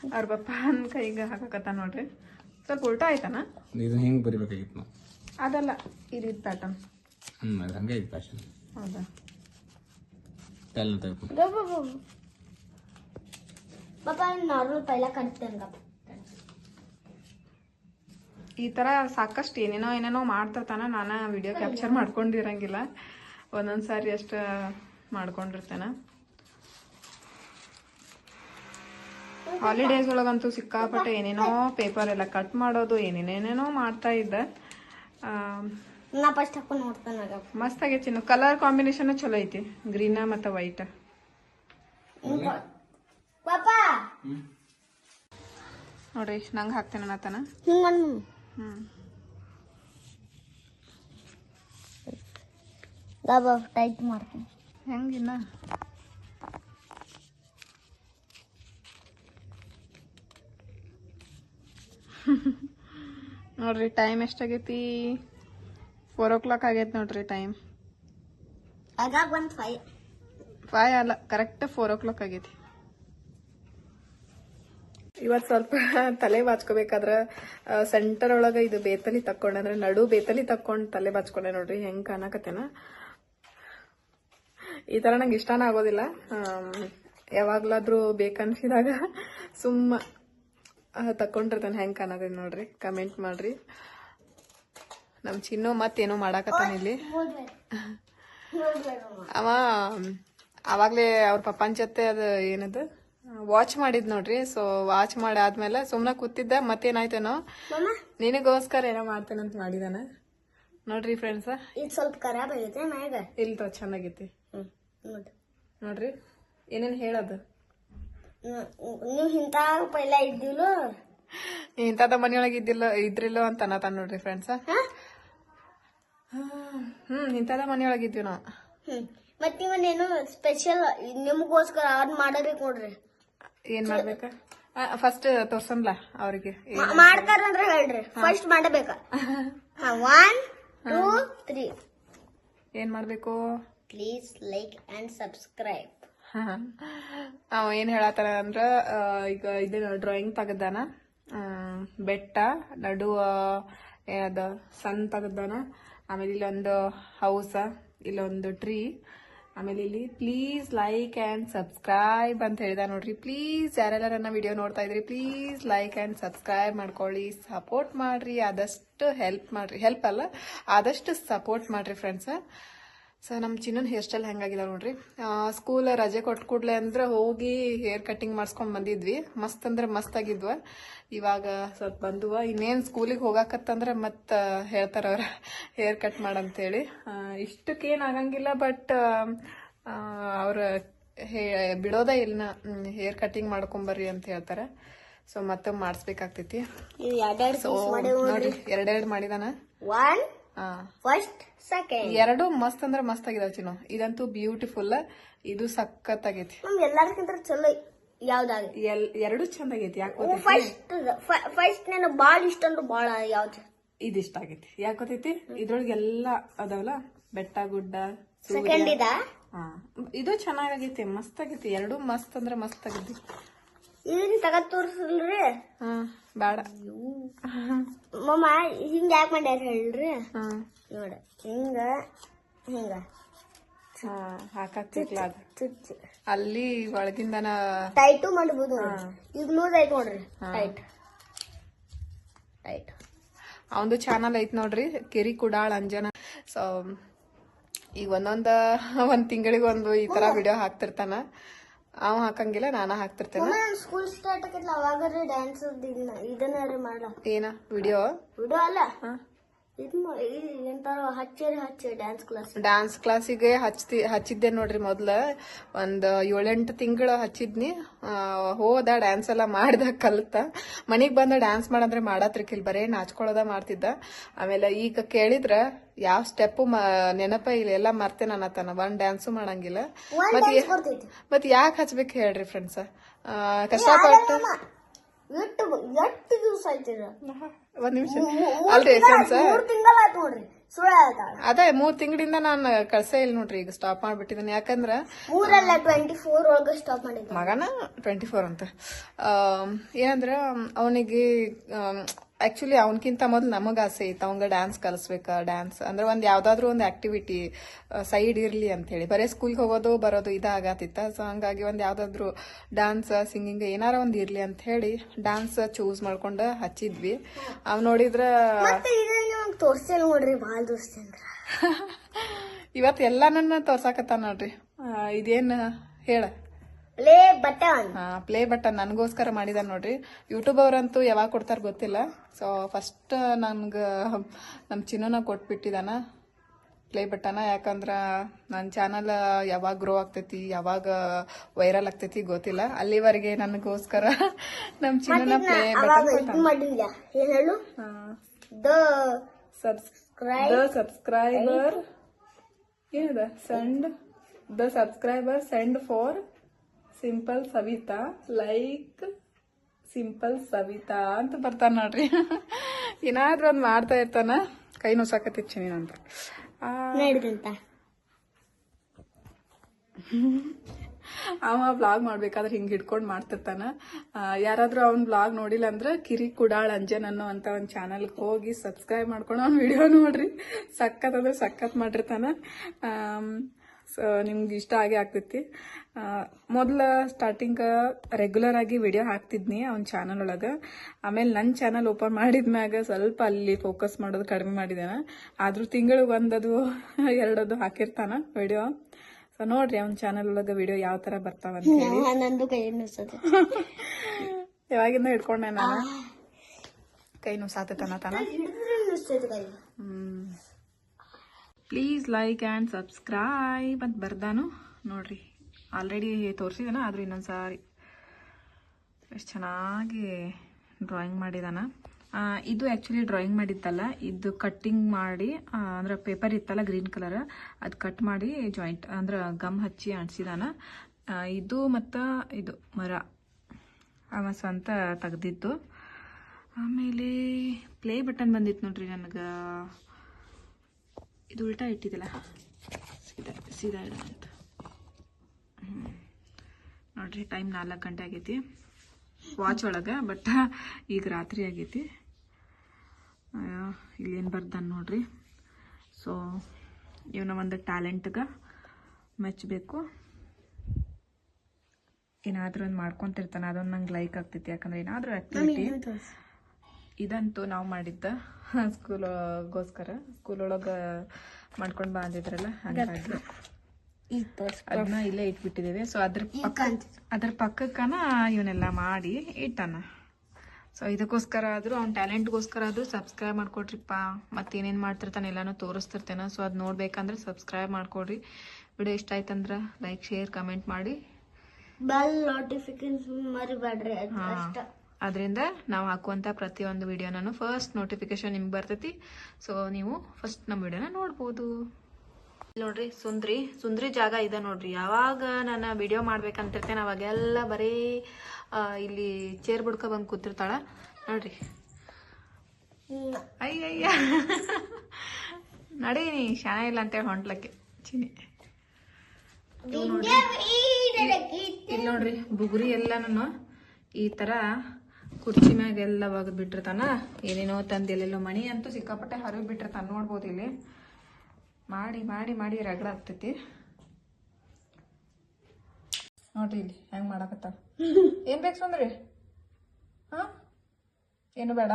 ಅವ್ರ ಪಪ್ಪನ ಕೈಗೆ ಹಾಕಕತ್ತ ನೋಡ್ರಿ. ಸ್ವಲ್ಪ ಉಲ್ಟಾ ಆಯ್ತಾನ? ಇದು ಹಿಂಗೆ ಬರಿಬೇಕಾಗಿತ್ತು ನಾವು. ಅದಲ್ಲ ಇದು ಪ್ಯಾಟರ್ನ್ ಹ್ಞೂ ಅದು ಹಂಗೆ ಐತೆ ಫ್ಯಾಷನ್ ಹೌದಾ? ಎಲ್ಲ ತೆಗೆದು ಬಾಬಾ ನಾರ್ಮಲ್ ಪೈಲ ಕಟ್ತೇನೆ ಈ ಥರ ಸಾಕಷ್ಟು ಏನೇನೋ ಏನೇನೋ ಮಾಡ್ತಿರ್ತಾನ ನಾನು ವಿಡಿಯೋ ಕ್ಯಾಪ್ಚರ್ ಮಾಡ್ಕೊಂಡಿರಂಗಿಲ್ಲ. ಒಂದೊಂದು ಸಾರಿ ಅಷ್ಟು ಮಾಡ್ಕೊಂಡಿರ್ತೇನೆ. ಹಾಲಿಡೇಸ್ ಒಳಗಂತೂ ಸಿಕ್ಕಾಪಟ್ಟೆ ಏನೇನೋ ಪೇಪರ್ ಎಲ್ಲ ಕಟ್ ಮಾಡೋದು ಏನೇನೇನೇನೋ ಮಾಡ್ತಾ ಇದ್ದೆ. ಮಸ್ತ್ ಆಗೈತಿ ಚಿನ್ನು ಕಲರ್ ಕಾಂಬಿನೇಷನ್ ಚಲೋ ಐತಿ. ಗ್ರೀನ್ ಮತ್ತು ವೈಟ್ ಪಾಪಾ. ನೋಡ್ರಿ ನಂಗೆ ಹಾಕ್ತೇನೆ ಅನ್ನತಾನ ಟೈಟ್ ಮಾಡ್ತೀನಿ ಹೆಂಗಿನ? ನೋಡ್ರಿ ಟೈಮ್ ಎಷ್ಟಾಗೈತಿ? ಫೋರ್ ಓ ಕ್ಲಾಕ್ ಆಗೈತಿ ನೋಡ್ರಿ ಟೈಮ್ ಆಗಾಗ ಒಂದ್ ಫೈ ಫೈವ್ ಅಲ್ಲ ಕರೆಕ್ಟ್ ಫೋರ್ ಓ ಕ್ಲಾಕ್ ಆಗೈತಿ. ಇವತ್ತು ಸ್ವಲ್ಪ ತಲೆ ಬಾಚ್ಕೋಬೇಕಾದ್ರೆ ಸೆಂಟರ್ ಒಳಗೆ ಇದು ಬೇತಲಿ ತಕ್ಕೊಂಡೆ ಅಂದ್ರೆ ನಡು ಬೇತಲಿ ತಕ್ಕೊಂಡು ತಲೆ ಬಾಚ್ಕೊಂಡೆ ನೋಡ್ರಿ ಹೆಂಗೆ ಕಾಣಕತ್ತೇನ? ಈ ಥರ ನಂಗೆ ಇಷ್ಟನೇ ಆಗೋದಿಲ್ಲ. ಯಾವಾಗಲಾದರೂ ಬೇಕನ್ಸಿದಾಗ ಸುಮ್ಮ ತಕ್ಕೊಂಡಿರ್ತಾನೆ ಹೆಂಗೆ ಕಾಣತೈತೆ ನೋಡ್ರಿ ಕಮೆಂಟ್ ಮಾಡ್ರಿ. ನಮ್ಮ ಚಿನ್ನು ಮತ್ತೇನೋ ಮಾಡಾಕತ್ತಾನ ಇಲ್ಲಿ. ಅವ ಅವಾಗ್ಲೇ ಅವ್ರ ಪಪ್ಪನ ಜೊತೆ ಅದು ಏನದು? ವಾಚ್ ಮಾಡಿದ್ ನೋಡ್ರಿ ಸೊ ವಾಚ್ ಮಾಡಿ ಆದ್ಮೇಲೆ ಸುಮ್ಮನೆ ಕೂತಿದ್ದ ಮತ್ತೇನಾಯ್ತೇನೋ? ನಿನಗೋಸ್ಕರ ಏನೋ ಮಾಡ್ತೇನಂತ ಮಾಡಿದಾನ? ನೋಡ್ರಿ ಫ್ರೆಂಡ್ಸ ಇದು ಸ್ವಲ್ಪ ಖರಾಬ್ ಆಗೈತೆ ಇಲ್ಲ ತೋ ಚೆನ್ನಾಗೈತಿ. ನೋಡ್ರಿ ಏನೇನು ಹೇಳೋದು? ನೀವು ಇಂಥ ಪೈಲ ಇದ್ದಿಲ್ಲ? ಇಂಥದ ಮನೆಯೊಳಗೆ ಇದ್ದಿಲ್ಲ ಇದ್ರಿಲ್ಲೋ ಅಂತ ಅನ್ನತಾನ ನೋಡ್ರಿ ಫ್ರೆಂಡ್ಸ ಹ್ಮ್ ಇಂಥದ ಮನೆಯೊಳಗೆ ಇದ್ವಿ ನಾವು. ಮತ್ತೆ ಮತ್ ನೀವನ್ನೇನು ಸ್ಪೆಷಲ್ ನಿಮಗೋಸ್ಕರ ಅದ್ ಮಾಡಬೇಕು ನೋಡ್ರಿ. ಏನ್ ಮಾಡ್ಬೇಕ? ಫಸ್ಟ್ ತೋರ್ಸನ್ಲ ಅವ್ರಿಗೆ ಮಾಡ್ತಾರಂದ್ರೆ ಹೇಳ್ರಿ. ಫಸ್ಟ್ ಮಾಡಬೇಕ. ಒನ್ ಟೂ ತ್ರೀ ಏನ್ ಮಾಡ್ಬೇಕು? ಪ್ಲೀಸ್ ಲೈಕ್ ಅಂಡ್ ಸಬ್ಸ್ಕ್ರೈಬ್ ಅವ ಏನ್ ಹೇಳತ್ತಾರ ಅಂದ್ರ ಈಗ ಇದನ್ನ ಡ್ರಾಯಿಂಗ್ ತೆಗದಾನ ಬೆಟ್ಟ ನಡುವ ಅದ ಸಣ್ಣ ತೆಗದಾನ ಆಮೇಲೆ ಇಲ್ಲೊಂದು ಹೌಸ ಇಲ್ಲೊಂದು ಟ್ರೀ ಆಮೇಲೆ ಇಲ್ಲಿ ಪ್ಲೀಸ್ ಲೈಕ್ ಆ್ಯಂಡ್ ಸಬ್ಸ್ಕ್ರೈಬ್ ಅಂತ ಹೇಳಿದ ನೋಡ್ರಿ. ಪ್ಲೀಸ್ ಯಾರೆಲ್ಲ ನನ್ನ ವಿಡಿಯೋ ನೋಡ್ತಾ ಇದ್ರಿ ಪ್ಲೀಸ್ ಲೈಕ್ ಆ್ಯಂಡ್ ಸಬ್ಸ್ಕ್ರೈಬ್ ಮಾಡ್ಕೊಳ್ಳಿ. ಸಪೋರ್ಟ್ ಮಾಡ್ರಿ, ಆದಷ್ಟು ಹೆಲ್ಪ್ ಮಾಡ್ರಿ. ಹೆಲ್ಪ್ ಅಲ್ಲ, ಆದಷ್ಟು ಸಪೋರ್ಟ್ ಮಾಡ್ರಿ ಫ್ರೆಂಡ್ಸ ಸೊ ನಮ್ಮ ಚಿನ್ನನ ಹೇರ್ ಸ್ಟೈಲ್ ಹೆಂಗಾಗಿಲ್ಲ ನೋಡ್ರಿ. ಸ್ಕೂಲ್ ರಜೆ ಕೊಟ್ಟು ಕೂಡಲೇ ಅಂದ್ರೆ ಹೋಗಿ ಹೇರ್ ಕಟಿಂಗ್ ಮಾಡಿಸ್ಕೊಂಡ್ ಬಂದಿದ್ವಿ. ಮಸ್ತ್ ಅಂದ್ರೆ ಮಸ್ತ್ ಆಗಿದ್ವ. ಇವಾಗ ಸ್ವಲ್ಪ ಬಂದುವ. ಇನ್ನೇನು ಸ್ಕೂಲಿಗೆ ಹೋಗಾಕತ್ತಂದ್ರೆ ಮತ್ತೆ ಹೇಳ್ತಾರ ಅವ್ರ ಹೇರ್ ಕಟ್ ಮಾಡಂತೇಳಿ. ಇಷ್ಟಕ್ಕೇನು ಆಗಂಗಿಲ್ಲ ಬಟ್ ಅವ್ರ ಹೇ ಬಿಡೋದೇ ಇಲ್ಲ ಹೇರ್ ಕಟಿಂಗ್ ಮಾಡ್ಕೊಂಬರ್ರಿ ಅಂತ ಹೇಳ್ತಾರೆ. ಸೊ ಮತ್ತೆ ಮಾಡಿಸ್ಬೇಕಾಗ್ತೈತಿ. ಎರಡೆರಡು ಸೊ ನೋಡ್ರಿ. ಎರಡೆರಡು ಮಾಡಿದಾನ? ಫಸ್ಟ್ ಸೆಕೆಂಡ್ ಎರಡು ಮಸ್ತ್ ಅಂದ್ರೆ ಮಸ್ತ್ ಆಗಿದೆ ಚಿನ್ನು. ಇದಂತೂ ಬ್ಯೂಟಿಫುಲ್ ಇದು ಸಖತ್ ಆಗೈತಿ ನಮ್ಗೆ ಎಲ್ಲಾರ್ಕಿಂತ ಚಲೋ ಯಾವ್ದಾಗ? ಎಲ್ ಎರಡು ಚಂದ ಆಗೈತಿ ಯಾಕೆ ಫಸ್ಟ್ ಫಸ್ಟ್ ನಾನು ಬಾಳ ಇಷ್ಟ ಅಂದ್ರೆ ಬಾಳ ಯಾವ್ದು? ಇದಿಷ್ಟ ಆಗೈತಿ. ಯಾಕೆ ಗೊತ್ತೈತಿ? ಇದ್ರೊಳಗೆ ಎಲ್ಲ ಅದಾವಲ್ಲ ಬೆಟ್ಟ ಗುಡ್ಡ ಸೆಕೆಂಡ್ ಇದ? ಹಾ. ಇದು ಚೆನ್ನಾಗೈತಿ ಮಸ್ತ್ ಆಗೈತಿ. ಎರಡು ಮಸ್ತ್ ಅಂದ್ರೆ ಮಸ್ತ್ ಆಗೈತಿ. ಇದನ್ನ ತಗದ್ ತೋರ್ಸಲ್ರಿ ಹಾ ಬೇಡ. ಮಮ್ಮ ಹಿಂಗ ಯಾಕೆ ಮಾಡ್ಯಾರ ಹೇಳ್ರಿ? ಹಾ. ನೋಡ ಹಿಂಗ ಹಿಂಗ. ಹಾ ಹಾಕಾಕ್ತಿರ್ಲ ಅದು ಚುಚ್ಚಿ. ಅಲ್ಲಿ ಒಳಗಿಂದನ ಟೈಟು ಮಾಡ್ಬೋದು ಈಗ ಲೂಸ್ ಐತ್ ನೋಡ್ರಿ. ಟೈಟ್ ಟೈಟ್ ಅವಂದು ಚಾನಲ್ ಐತ್ ನೋಡ್ರಿ ಕಿರಿ ಕುಡಾಳ್ ಅಂಜನ. ಸೊ ಈಗ ಒಂದೊಂದ ಒಂದ್ ತಿಂಗಳಿಗೆ ಒಂದು ಈ ತರ ವಿಡಿಯೋ ಹಾಕ್ತಿರ್ತಾನ. ಅವ ಹಾಕಂಗಿಲ್ಲ ನಾನ ಹಾಕ್ತಿರ್ತೇನೆ. ಸ್ಕೂಲ್ ಸ್ಟಾರ್ಟ್ ಆಕೈತ್ಲ ಅವಾಗ ಡ್ಯಾನ್ಸ್ ಇದನ್ನ ಮಾಡ. ಏನ ವಿಡಿಯೋ ವಿಡಿಯೋ ಅಲ್ಲ? ಇದು ಎಂತಾರ ಹಚ್ಚಿರಿ ಹಚ್ಚಿ ಡ್ಯಾನ್ಸ್ ಕ್ಲಾಸ್ ಡ್ಯಾನ್ಸ್ ಕ್ಲಾಸಿಗೆ ಹಚ್ತಿ ಹಚ್ಚಿದ್ದೆ ನೋಡ್ರಿ ಮೊದ್ಲ. ಒಂದ್ ಏಳೆಂಟು ತಿಂಗಳು ಹಚ್ಚಿದ್ನಿ. ಹೋದ ಡ್ಯಾನ್ಸ್ ಎಲ್ಲ ಮಾಡ್ದ ಕಲ್ತ. ಮನೆಗ್ ಬಂದ ಡ್ಯಾನ್ಸ್ ಮಾಡಂದ್ರೆ ಮಾಡತ್ರಿಕಿಲ್ ಬರೇ ನಾಚ್ಕೊಳ್ಳೋದ ಮಾಡ್ತಿದ್ದ. ಆಮೇಲೆ ಈಗ ಕೇಳಿದ್ರ ಯಾವ ಸ್ಟೆಪ್ ನೆನಪ ಇಲ್ಲ ಎಲ್ಲ ಮರ್ತೆ ಅನ್ನತಾನ ಒಂದ್ ಡ್ಯಾನ್ಸು ಮಾಡಂಗಿಲ್ಲ. ಮತ್ತೆ ಯಾಕೆ ಹಚ್ಬೇಕು ಹೇಳ್ರಿ ಫ್ರೆಂಡ್ಸ್ ಕಷ್ಟಪಟ್ಟು ಎಷ್ಟು ಎಷ್ಟು ದಿವಸ ಒಂದ್ ನಿಮಿಷ. ಅಲ್ರಿ ಫ್ರೆಂಡ್ಸ್ ಮೂರ್ ತಿಂಗಳ ಆಯ್ತು ನೋಡ್ರಿ. ಸುಳ್ಳ ಆಯ್ತಾಳ ಅದೇ ಮೂರ್ ತಿಂಗಳಿಂದ ನಾನು ಕಳ್ಸೇ ಇಲ್ಲ ನೋಡ್ರಿ ಈಗ ಸ್ಟಾಪ್ ಮಾಡ್ಬಿಟ್ಟಿದ್ದೀನಿ ಯಾಕಂದ್ರೆ ಮೂರಲ್ಲ ಟ್ವೆಂಟಿ ಫೋರ್ ಒಳಗ ಸ್ಟಾಪ್ ಮಾಡಿದ್ದ. ಮಗನ ಟ್ವೆಂಟಿ ಫೋರ್ ಅಂತ ಏನಂದ್ರ ಅವನಿಗೆ ಆಕ್ಚುಲಿ ಅವನಕ್ಕಿಂತ ಮೊದಲು ನಮಗೆ ಆಸೆ ಇತ್ತು. ಅವಂಗ ಡ್ಯಾನ್ಸ್ ಕಲಿಸ್ಬೇಕ ಡ್ಯಾನ್ಸ್ ಅಂದ್ರೆ ಒಂದು ಯಾವುದಾದ್ರೂ ಒಂದು ಆಕ್ಟಿವಿಟಿ ಸೈಡ್ ಇರ್ಲಿ ಅಂತ ಹೇಳಿ ಬರೀ ಸ್ಕೂಲ್ಗೆ ಹೋಗೋದು ಬರೋದು ಇದಾಗತ್ತಿತ್ತ ಸೊ ಹಂಗಾಗಿ ಒಂದು ಯಾವುದಾದ್ರೂ ಡ್ಯಾನ್ಸ್ ಸಿಂಗಿಂಗ್ ಏನಾರ ಒಂದು ಇರ್ಲಿ ಅಂತ ಹೇಳಿ ಡ್ಯಾನ್ಸ್ ಚೂಸ್ ಮಾಡ್ಕೊಂಡು ಹಚ್ಚಿದ್ವಿ. ಅವ್ ನೋಡಿದ್ರೆ ತೋರ್ಸಿಲ್ಲ ನೋಡ್ರಿ ಭಾಳ ಇವತ್ತು <laughs> ಇವತ್ ಎಲ್ಲಾ ನನ್ನ ತೋರ್ಸಾಕತ್ತ ನೋಡ್ರಿ. ಇದೇನ್ ಹೇಳ? ಲೇ ಬಟನ್ ಪ್ಲೇ ಬಟನ್ ನನಗೋಸ್ಕರ ಮಾಡಿದಾರೆ ನೋಡ್ರಿ. ಯೂಟ್ಯೂಬ್ ಅವರಂತೂ ಯಾವಾಗ ಕೊಡ್ತಾರ ಗೊತ್ತಿಲ್ಲ. ಸೊ ಫಸ್ಟ್ ನನ್ಗೆ ನಮ್ಮ ಚಿನ್ನನ ಕೊಟ್ಬಿಟ್ಟಿದಾನ ಪ್ಲೇ ಬಟನ ಯಾಕಂದ್ರೆ ನನ್ನ ಚಾನಲ್ ಯಾವಾಗ ಗ್ರೋ ಆಗ್ತೈತಿ ಯಾವಾಗ ವೈರಲ್ ಆಗ್ತೈತಿ ಗೊತ್ತಿಲ್ಲ. ಅಲ್ಲಿವರೆಗೆ ನನಗೋಸ್ಕರ ನಮ್ಮ ಚಿನ್ನನ ಪ್ಲೇ ಬಟನ್ ಸಬ್ಸ್ಕ್ರೈಬರ್ ಏನದ? Send the subscriber send for simple Savita like simple Savita ಅಂತ ಬರ್ತಾನೆ ನೋಡ್ರಿ. ಏನಾದ್ರೂ ಒಂದು ಮಾಡ್ತಾ ಇರ್ತಾನ ಕೈ ನುಸಾಕತ್ತಿಚ್ಚಿ ನೀನಂತ ಅವ ಬ್ಲಾಗ್ ಮಾಡ್ಬೇಕಾದ್ರೆ ಹಿಂಗೆ ಹಿಡ್ಕೊಂಡು ಮಾಡ್ತಿರ್ತಾನ. ಯಾರಾದರೂ ಅವ್ನ್ ಬ್ಲಾಗ್ ನೋಡಿಲ್ಲ ಅಂದ್ರೆ ಕಿರಿ ಕುಡಾಳ್ ಅಂಜನ್ ಅನ್ನೋ ಅಂತ ಒಂದು ಚಾನಲ್ಗೆ ಹೋಗಿ ಸಬ್ಸ್ಕ್ರೈಬ್ ಮಾಡ್ಕೊಂಡು ಅವ್ನ ವಿಡಿಯೋ ನೋಡ್ರಿ. ಸಖತ್ ಅಂದ್ರೆ ಸಖತ್ ಮಾಡಿರ್ತಾನ. ಸೊ ನಿಮ್ಗೆ ಇಷ್ಟ ಆಗೇ ಆಗ್ತೈತಿ. ಮೊದ್ಲ ಸ್ಟಾರ್ಟಿಂಗ್ ರೆಗ್ಯುಲರ್ ಆಗಿ ವಿಡಿಯೋ ಹಾಕ್ತಿದ್ನಿ ಅವ್ನ ಚಾನಲ್ ಒಳಗೆ. ಆಮೇಲೆ ನನ್ನ ಚಾನಲ್ ಓಪನ್ ಮಾಡಿದ್ಮ್ಯಾಗ ಸ್ವಲ್ಪ ಅಲ್ಲಿ ಫೋಕಸ್ ಮಾಡೋದು ಕಡಿಮೆ ಮಾಡಿದ್ದೇನೆ ಆದರೂ ತಿಂಗಳಿಗೆ ಒಂದದು ಎರಡದು ಹಾಕಿರ್ತಾನ ವಿಡಿಯೋ ಸೊ ನೋಡ್ರಿ ಅವ್ನ ಚಾನಲ್ ಒಳಗೆ ವಿಡಿಯೋ ಯಾವ ತರ ಬರ್ತಾವ ಅಂತ ಹೇಳಿ ನಂದು ಕೈ ಎನ್ನಿಸ್ತದೆ <laughs> ಯಾವಾಗಿಂದ ಹಿಡ್ಕೊಂಡೆ ನಾನು? ಕೈ ನುಸಾತನ ತಾನ ಪ್ಲೀಸ್ ಲೈಕ್ ಆ್ಯಂಡ್ ಸಬ್ಸ್ಕ್ರೈಬ್ ಅಂತ ಬರ್ದಾನು. ನೋಡ್ರಿ. ಆಲ್ರೆಡಿ ತೋರಿಸಿದಾನ, ಆದರೂ ಇನ್ನೊಂದು ಸಾರಿ. ಎಷ್ಟು ಚೆನ್ನಾಗಿ ಡ್ರಾಯಿಂಗ್ ಮಾಡಿದಾನ. ಇದು ಆ್ಯಕ್ಚುಲಿ ಡ್ರಾಯಿಂಗ್ ಮಾಡಿದ್ದಲ್ಲ ಇದು ಕಟ್ಟಿಂಗ್ ಮಾಡಿ ಅಂದ್ರೆ ಪೇಪರ್ ಇತ್ತಲ್ಲ ಗ್ರೀನ್ ಕಲರ್ ಅದು ಕಟ್ ಮಾಡಿ ಜಾಯಿಂಟ್ ಅಂದ್ರೆ ಗಮ್ ಹಚ್ಚಿ ಅಂಟಿಸಿದಾನ. ಇದು ಮತ್ತು ಇದು ಮರ. ಅವ ಸ್ವಂತ ತೆಗ್ದಿತ್ತು ಆಮೇಲೆ ಪ್ಲೇ ಬಟನ್ ಬಂದಿತ್ತು ನೋಡ್ರಿ ನನಗೆ. ಇದು ಉಲ್ಟಾ ಇಟ್ಟಿದ್ದಿಲ್ಲ. ಸೀದಾ ಸೀದಾ ಇಡ ಅಂತ. ನೋಡ್ರಿ ಟೈಮ್ ನಾಲ್ಕು ಗಂಟೆ ಆಗೈತಿ. ವಾಚ್ ಒಳಗೆ ಬಟ್ ಈಗ ರಾತ್ರಿ ಆಗೈತಿ. ಇಲ್ಲೇನು ಬರ್ದಾನ ನೋಡ್ರಿ. ಸೊ ಇವನ ಒಂದು ಟ್ಯಾಲೆಂಟ್ಗೆ ಮೆಚ್ಚಬೇಕು ಏನಾದರೂ ಒಂದು ಮಾಡ್ಕೊತಿರ್ತಾನೆ ಅದೊಂದು ನಂಗೆ ಲೈಕ್ ಆಗ್ತೈತಿ. ಯಾಕಂದ್ರೆ ಏನಾದರೂ ಆ್ಯಕ್ಟಿವಿಟಿ ಇದಂತೂ ನಾವು ಮಾಡಿದ್ದ <laughs> ಸ್ಕೂಲಗೋಸ್ಕರ ಸ್ಕೂಲ್ ಒಳಗೆ ಮಾಡ್ಕೊಂಡು ಬಂದಿದ್ರಲ್ಲ ಹಾಗಾಗಿ. ಅದನ್ನ ಇಲ್ಲೇ ಇಟ್ಬಿಟ್ಟಿದ್ದೇವೆ. ಸೊ ಅದ್ರ ಪಕ್ಕ ಅದ್ರ ಪಕ್ಕಕ್ಕನ ಇವನ್ನೆಲ್ಲ ಮಾಡಿ ಇಟ್ಟನ. ಸೊ ಇದಕ್ಕೋಸ್ಕರ ಆದರೂ ಅವ್ನ ಟ್ಯಾಲೆಂಟ್ಗೋಸ್ಕರ ಆದರೂ ಸಬ್ಸ್ಕ್ರೈಬ್ ಮಾಡ್ಕೊಡ್ರಿಪ್ಪ. ಮತ್ತೇನೇನು ಮಾಡ್ತಿರ್ತಾನೆ ಎಲ್ಲಾನು ತೋರಿಸ್ತಿರ್ತೇನೆ. ಸೊ ಅದು ನೋಡ್ಬೇಕಂದ್ರೆ ಸಬ್ಸ್ಕ್ರೈಬ್ ಮಾಡ್ಕೊಡ್ರಿ. ವಿಡಿಯೋ ಇಷ್ಟ ಆಯ್ತಂದ್ರೆ ಲೈಕ್ ಶೇರ್ ಕಮೆಂಟ್ ಮಾಡಿ. ಬೆಲ್ ನೋಟಿಫಿಕೇಶನ್ ಮರಿಬೇಡ್ರಿ ಅದರಿಂದ ನಾವು ಹಾಕುವಂಥ ಪ್ರತಿಯೊಂದು ವಿಡಿಯೋನೂ ಫಸ್ಟ್ ನೋಟಿಫಿಕೇಶನ್ ನಿಮ್ಗೆ ಬರ್ತೈತಿ. ಸೊ ನೀವು ಫಸ್ಟ್ ನಮ್ಮ ವಿಡಿಯೋನ ನೋಡ್ಬೋದು. ನೋಡ್ರಿ, ಸುಂದ್ರಿ ಸುಂದ್ರಿ ಜಾಗ ಇದೆ ನೋಡ್ರಿ. ಯಾವಾಗ ನಾನು ವಿಡಿಯೋ ಮಾಡ್ಬೇಕಂತಿರ್ತೇನೆ ಅವಾಗೆಲ್ಲ ಬರೀ ಇಲ್ಲಿ ಚೇರ್ ಬಿಡ್ಕೊ ಬಂದು ಕೂತಿರ್ತಾಳ. ನೋಡ್ರಿ. ಅಯ್ಯಯ್ಯ. ನಡಿ ನೀ, ಶಾಣ ಇಲ್ಲ ಅಂತೇಳಿ ಹೊಂಟ್ಲಕ್ಕೆ. ಚಿನಿ ಇಲ್ಲಿ ನೋಡ್ರಿ. ಬುಗುರಿ ಎಲ್ಲಾನು ಈ ತರ ಕುರ್ಚಿ ಮ್ಯಾಗೆಲ್ಲ ಒಗದ್ ಬಿಟ್ಟಿರ್ತಾನ. ಏನೇನೋ ತಂದು ಎಲ್ಲೆಲ್ಲೋ ಮಣಿ ಅಂತೂ ಸಿಕ್ಕಾಪಟ್ಟೆ ಹರಿವು ಬಿಟ್ಟಿರ್ತಾನ. ನೋಡ್ಬೋದು ಇಲ್ಲಿ. ಮಾಡಿ ಮಾಡಿ ಮಾಡಿ ರಗಡ ಆಗ್ತೈತಿ. ನೋಡ್ರಿ ಇಲ್ಲಿ ಹೆಂಗ್ ಮಾಡಕತ್ತಾವ ಏನ್ ಬೇಕು ಸುಂದ್ರಿ? ಹಾ? ಏನು ಬೇಡ?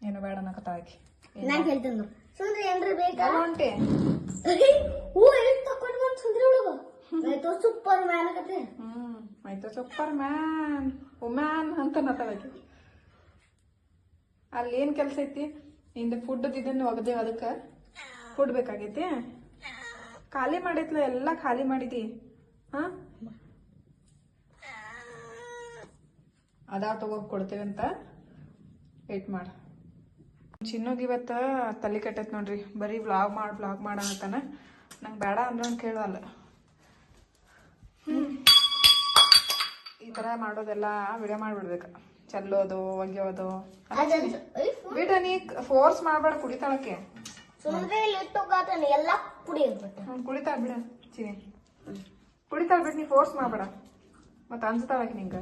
ಏನು ಬೇಡ ಅನ್ನಕತ್ತಾವ ಆಕಿ. ನಾನ್ ಹೇಳ್ತೇನೆ ಸುಂದ್ರಿ ಏನ್ರಿ ಬೇಕಾ ಹೊಂಟಿ ಹೂ ಎಲ್ಲಿ ತಕೊಂಡ್ ಬಂದ್ ಸುಂದ್ರಿ ಒಳಗ? ಆಯ್ತು ಸೂಪರ್ ಮ್ಯಾನ್ ಕತೆ ಹ್ಮ್ ಆಯ್ತು ಸೂಪರ್ ಮ್ಯಾನ್ ವುಮ್ಯಾನ್ ಅಂತ ನತಾಳಕಿ ಅಲ್ಲಿ ಏನ್ ಕೆಲಸ ಐತಿ? ಇಂದ ಫುಡ್ ಇದನ್ನ ಒಗದೇವ್ ಅದಕ್ಕ. ಫುಡ್ ಬೇಕಾಗೈತಿ ಖಾಲಿ ಮಾಡೈತ್ಲ ಎಲ್ಲ ಖಾಲಿ ಮಾಡಿದಿ. ಹಾ? ಅದಾ ತಗೋ ಕೊಡ್ತೇವೆ ಅಂತ. ವೇಟ್ ಮಾಡ. ಚಿನ್ನೋಗಿ ಇವತ್ತ ತಲೆ ಕಟ್ಟೈತೆ ನೋಡ್ರಿ. ಬರೀ ವ್ಲಾಗ್ ಮಾಡ್ ವ್ಲಾಗ್ ಮಾಡ ಅಂತಾನ. ನಂಗೆ ಬೇಡ ಅಂದ್ರೆ ಕೇಳಲ್ಲ ಈ ತರ ಮಾಡೋದೆಲ್ಲ ವಿಡಿಯೋ ಮಾಡ್ಬಿಡ್ಬೇಕು. ಚೆಲ್ಲೋದು ಒಗೆಯೋದು. ಬಿಡ ನೀ ಫೋರ್ಸ್ ಮಾಡ್ಬೇಡ ಕುಡಿತಾಳಕ್ಕೆ. ಸುಂದ್ರಿ ಇಲ್ಲಿ ಇಟ್ಟು ಗಾತನ ಎಲ್ಲ ಪುಡಿ ಇರ್ಬೇಕು ಹ್ಞೂ ಕುಡಿತಾಳ ಬಿಡ ಚಿನಿ. ಕುಡಿತಾಳ ಬಿಡು ನೀ ಫೋರ್ಸ್ ಮಾಡಬೇಡ. ಮತ್ತ ಅನ್ಸ್ತಾಳಕ್ಕೆ ನಿಂಗ.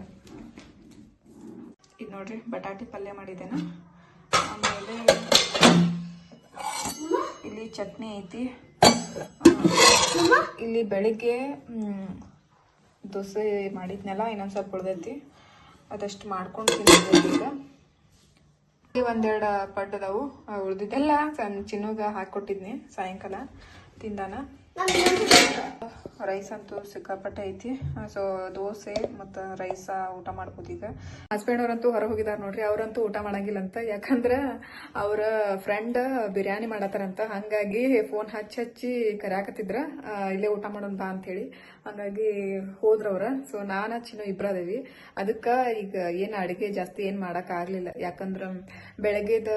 ಇದು ನೋಡ್ರಿ, ಬಟಾಟಿ ಪಲ್ಯ ಮಾಡಿದ್ದೇನ? ಆಮೇಲೆ ಇಲ್ಲಿ ಚಟ್ನಿ ಐತಿ. ಇಲ್ಲಿ ಬೆಳಿಗ್ಗೆ ದೋಸೆ ಮಾಡಿದ್ನೆಲ್ಲ, ಇನ್ನೊಂದು ಸ್ವಲ್ಪ ಉಳ್ದೈತಿ. ಅದಷ್ಟು ಮಾಡ್ಕೊಂಡು ತಿನ್ನಬೇಕು ಈಗ. ಒಂದೆರಡು ಪಡ್ಡದವು ಉಳಿದಿದ್ದೆಲ್ಲ ಸಣ್ಣ ಚಿನ್ನಗ ಹಾಕೊಟ್ಟಿದ್ನಿ ಸಾಯಂಕಾಲ ತಿಂದಾನ. ರೈಸ್ ಅಂತೂ ಸಿಕ್ಕಾಪಟ್ಟೆ ಐತಿ. ಸೊ ದೋಸೆ ಮತ್ತು ರೈಸ ಊಟ ಮಾಡ್ಬೋದು ಈಗ ಹಸ್ಬೆಂಡ್ ಅವರಂತೂ ಹೊರ ಹೋಗಿದಾರ ನೋಡ್ರಿ, ಅವ್ರಂತೂ ಊಟ ಮಾಡಂಗಿಲ್ಲ ಅಂತ ಯಾಕಂದ್ರ ಅವ್ರ ಫ್ರೆಂಡ್ ಬಿರಿಯಾನಿ ಮಾಡತ್ತಾರಂತ. ಹಂಗಾಗಿ ಫೋನ್ ಹಚ್ಚಿ ಹಚ್ಚಿ ಕರ್ಯಾಕತ್ತಿದ್ರ ಇಲ್ಲೇ ಊಟ ಮಾಡೋಣ ಬಾ ಅಂತೇಳಿ ಹಂಗಾಗಿ ಹೋದ್ರವ್ರ ಸೊ ನಾನ ಚಿನ್ನು ಇಬ್ರ ಅದೇವಿ. ಅದಕ್ಕ ಈಗ ಏನ್ ಅಡಿಗೆ ಜಾಸ್ತಿ ಏನ್ ಮಾಡಕ್ ಆಗ್ಲಿಲ್ಲ. ಯಾಕಂದ್ರ ಬೆಳಗ್ಗೆದ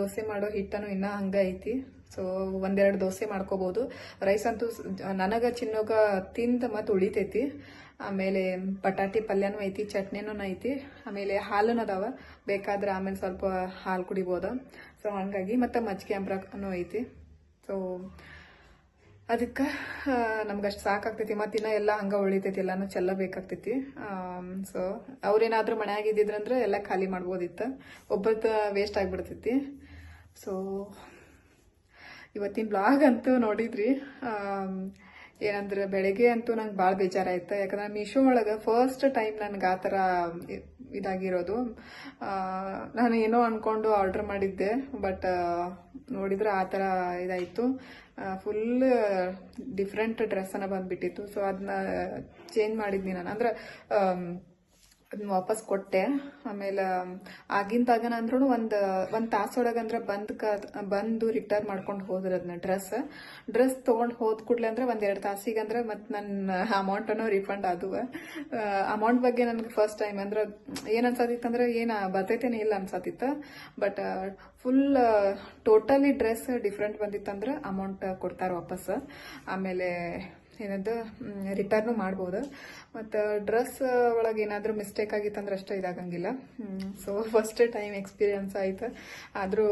ದೋಸೆ ಮಾಡೋ ಹಿಟ್ಟನು ಇನ್ನ ಹಂಗ ಐತಿ. ಸೊ ಒಂದೆರಡು ದೋಸೆ ಮಾಡ್ಕೋಬಹುದು ರೈಸ್ ಅಂತೂ ನನಗ ಚಿನ್ನೋಗ ತಿಂದ ಮತ್ತು ಉಳಿತೈತಿ. ಆಮೇಲೆ ಪಟಾಟಿ ಪಲ್ಯನೂ ಐತಿ, ಚಟ್ನಿನೂ ಐತಿ. ಆಮೇಲೆ ಹಾಲೂ ಅದಾವ. ಬೇಕಾದ್ರೆ ಆಮೇಲೆ ಸ್ವಲ್ಪ ಹಾಲು ಕುಡಿಬೋದು. ಸೊ ಹಂಗಾಗಿ ಮತ್ತು ಮಜ್ಜಿಗೆ ಅಂಬ್ರನೂ ಐತಿ. ಸೊ ಅದಕ್ಕೆ ನಮ್ಗೆ ಅಷ್ಟು ಸಾಕಾಗ್ತೈತಿ. ಮತ್ತು ಇನ್ನೂ ಎಲ್ಲ ಹಂಗೆ ಉಳಿತೈತಿ, ಎಲ್ಲಾನು ಚೆಲ್ಲಬೇಕಾಗ್ತೈತಿ. ಸೊ ಅವ್ರೇನಾದ್ರೂ ಮನ್ಯಾಗ ಇದ್ದಿದ್ರಂದ್ರೆ ಎಲ್ಲ ಖಾಲಿ ಮಾಡ್ಬೋದಿತ್ತು. ಒಬ್ಬರದ ವೇಸ್ಟ್ ಆಗಿಬಿಡ್ತೈತಿ. ಸೊ ಇವತ್ತಿನ ಬ್ಲಾಗ್ ಅಂತೂ ನೋಡಿದ್ರಿ. ಏನಂದ್ರೆ ಬೆಳಗ್ಗೆ ಅಂತೂ ನಂಗೆ ಭಾಳ ಬೇಜಾರಾಯ್ತು. ಯಾಕಂದ್ರೆ ಮೀಶೋ ಒಳಗೆ ಫಸ್ಟ್ ಟೈಮ್ ನನಗೆ ಆ ಥರ ಇದಾಗಿರೋದು. ನಾನು ಏನೋ ಅಂದ್ಕೊಂಡು ಆರ್ಡರ್ ಮಾಡಿದ್ದೆ ಬಟ್ ನೋಡಿದ್ರೆ ಆ ಥರ ಇದಾಯಿತು. ಫುಲ್ ಡಿಫ್ರೆಂಟ್ ಡ್ರೆಸ್ಸನ್ನು ಬಂದುಬಿಟ್ಟಿತ್ತು. ಸೊ ಅದನ್ನ ಚೇಂಜ್ ಮಾಡಿದ್ನಿ ನಾನು. ಅಂದ್ರೆ ಅದನ್ನ ವಾಪಸ್ ಕೊಟ್ಟೆ. ಆಮೇಲೆ ಆಗಿಂತಾಗನ ಅಂದ್ರೂ ಒಂದು ಒಂದು ತಾಸೊಳಗಂದ್ರೆ ಬಂದು ಬಂದ್ ಕ, ಬಂದು ರಿಟರ್ನ್ ಮಾಡ್ಕೊಂಡು ಹೋದ್ರ ಅದನ್ನ ಡ್ರೆಸ್. ಡ್ರೆಸ್ ತೊಗೊಂಡು ಹೋದ ಕೂಡ್ಲೆ ಅಂದ್ರೆ ಒಂದು ಎರಡು ತಾಸಿಗೆ ಅಂದ್ರೆ ಮತ್ತೆ ನನ್ನ ಅಮೌಂಟನ್ನು ರಿಫಂಡ್ ಆದುವ. ಅಮೌಂಟ್ ಬಗ್ಗೆ ನನಗೆ ಫಸ್ಟ್ ಟೈಮ್ ಅಂದ್ರೆ ಏನು ಅಂದ್ರೆ ಏನು ಬರ್ತೈತೇನೆ ಇಲ್ಲ ಅನ್ಸತ್ತಿತ್ತು but full totally dress different ಬಂದಿತ್ತಂದ್ರೆ amount ಕೊಡ್ತಾರೆ ವಾಪಸ್. ಆಮೇಲೆ ಏನದು ರಿಟರ್ನು ಮಾಡ್ಬೋದು. ಮತ್ತು ಡ್ರೆಸ್ ಒಳಗೆ ಏನಾದರೂ ಮಿಸ್ಟೇಕ್ ಆಗಿತ್ತಂದ್ರೆ ಅಷ್ಟೇ ಇದಾಗಂಗಿಲ್ಲ. ಸೊ ಫಸ್ಟ್ ಟೈಮ್ ಎಕ್ಸ್ಪೀರಿಯನ್ಸ್ ಆಯಿತು. ಆದರೂ